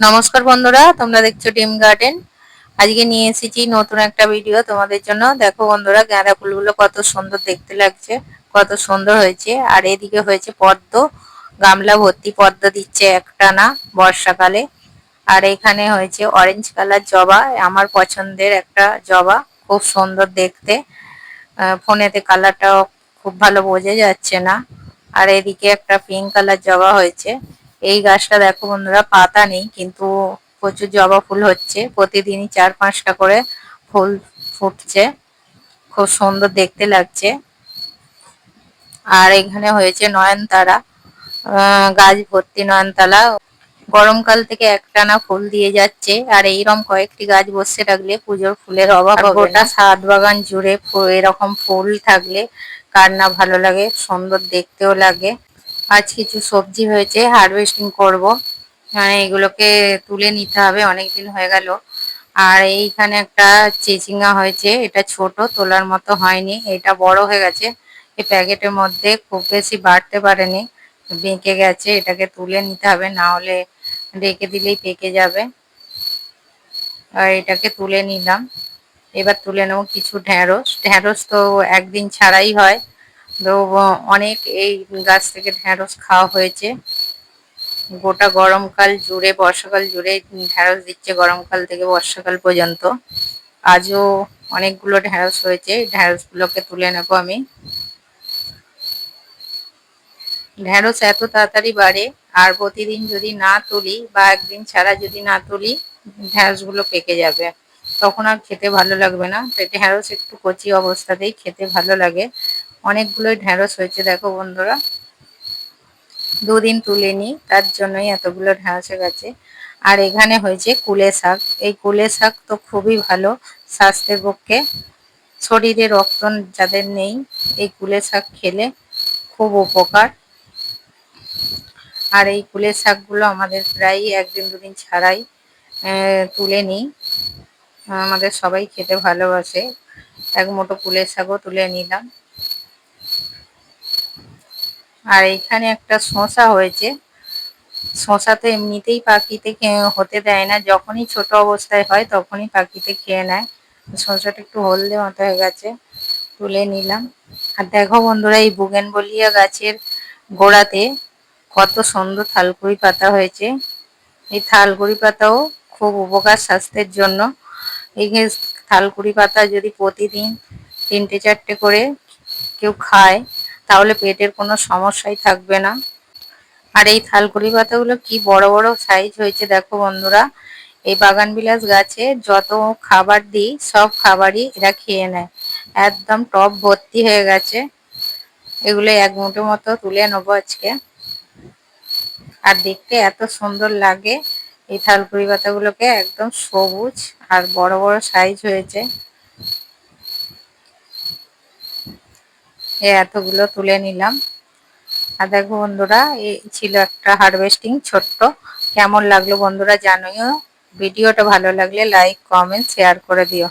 নমস্কার বন্ধুরা, তোমরা দেখছ ডিম গার্ডেন। আজকে নিয়ে এসেছি নতুন একটা ভিডিও তোমাদের জন্য। দেখো বন্ধুরা, গাঁদা ফুলগুলো কত সুন্দর দেখতে লাগছে, কত সুন্দর হয়েছে। আর এদিকে হয়েছে পদ্ম, গামলা ভর্তি পদ্ম দিচ্ছে একটা না বর্ষাকালে। আর এখানে হয়েছে অরেঞ্জ কালার জবা, আমার পছন্দের একটা জবা, খুব সুন্দর দেখতে। ফোনেতে কালারটাও খুব ভালো বোঝা যাচ্ছে না। আর এদিকে একটা পিঙ্ক কালার জবা হয়েছে। এই গাছটা দেখো বন্ধুরা পাতা নেই কিন্তু প্রচুর জবা ফুল হচ্ছে। প্রতিদিনই চার পাঁচটা করে ফুল ফুটছে। খুব সুন্দর দেখতে লাগছে। আর এখানে হয়েছে নয়নতারা গাছ ভর্তি নয়নতারা। গরমকাল থেকে একটানা ফুল দিয়ে যাচ্ছে আর এইরকম কয়েকটি গাছ বসে থাকলে পুজোর ফুলের অভাব গোটা সাত বাগান জুড়ে এরকম ফুল থাকলে কার না ভালো লাগে সুন্দর দেখতেও লাগে। আজ কিছু সবজি হয়েছে হারভেস্টিং করব। মানে এগুলোকে তুলে নিতে হবে অনেক দিন হয়ে গেল। আর এইখানে একটা চেচিঙ্গা হয়েছে, এটা ছোট, তোলার মতো হয়নি, এটা বড় হয়ে গেছে। এই প্যাকেটের মধ্যে খুব বেশি বাড়তে পারেনি, বেঁকে গেছে, এটাকে তুলে নিতে হবে, না হলে রেখে দিলেই পেকে যাবে। আর এটাকে তুলে নিলাম। এবার তুলে নেব কিছু ঢ্যাঁড়স। ঢ্যাঁড়স তো একদিন ছাড়াই হয় তো অনেক এই গাছ থেকে ঢ্যাঁড়স খাওয়া হয়েছে। গোটা গরমকাল জুড়ে, বর্ষাকাল জুড়ে ঢ্যাঁড়স দিচ্ছে গরমকাল থেকে বর্ষাকাল পর্যন্ত। আজও অনেকগুলো ঢ্যাঁড়স হয়েছে ঢ্যাঁড়সগুলোকে তুলে নেব আমি। ঢ্যাঁড়স এত তাড়াতাড়ি বাড়ে, আর প্রতিদিন যদি না তুলি বা একদিন ছাড়া যদি না তুলি, ঢ্যাঁড়সগুলো পেকে যাবে। তখন আর খেতে ভালো লাগবে না। ঢ্যাঁড়স একটু কচি অবস্থাতেই খেতে ভালো লাগে। অনেকগুলোই ঢ্যাঁড়স হয়েছে, দেখো বন্ধুরা। দুদিন তুলে নিই তার জন্যই এতগুলো ঢ্যাঁড়সে গেছে। আর এখানে হয়েছে কুলে শাক। এই কুলে শাক তো খুবই ভালো স্বাস্থ্যের পক্ষে। শরীরে রক্ত যাদের নেই, এই কুলে শাক খেলে খুব উপকার। আর এই কুলে শাকগুলো আমাদের প্রায় একদিন, দুদিন ছাড়াই তুলে নিই আমাদের সবাই খেতে ভালোবাসে। এক মুঠো কুলের শাকও তুলে নিলাম। আর এখানে একটা শশা হয়েছে। শশা তো এমনিতেই পাখিতে হতে দেয় না। যখনই ছোট অবস্থায় হয় তখনই পাখিতে খেয়ে নেয়। শশাটা একটু হলদে মতো হয়ে গেছে, তুলে নিলাম। আর দেখো বন্ধুরা, এই বুগেন বলিয়া গাছের গোড়াতে কত সুন্দর থালকুড়ি পাতা হয়েছে। এই থালকুড়ি পাতাও খুব উপকার স্বাস্থ্যের জন্য। এই থালকুড়ি পাতা যদি প্রতিদিন তিনটে চারটে করে কেউ খায় তাহলে পেটের কোনো সমস্যাই থাকবে না। আর এই থালকুড়ি পাতাগুলো কি বড় বড় সাইজ হয়েছে দেখো বন্ধুরা। এই বাগান বিলাস গাছে যত খাবার দিই, সব খাবারই এরা খেয়ে নেয়। একদম টপ ভর্তি হয়ে গেছে। এগুলো এক মুঠো মতো তুলে নেব আজকে। আর দেখতে এত সুন্দর লাগে। এই থালকুড়ি পাতাগুলোকে একদম সবুজ আর বড় বড় সাইজ হয়েছে। এ এতগুলো তুলে নিলাম। আর দেখো বন্ধুরা, এই ছিল একটা হারভেস্টিং ছোট্ট। কেমন লাগল বন্ধুরা জানোই ভিডিওটা ভালো লাগলে লাইক কমেন্ট শেয়ার করে দিও।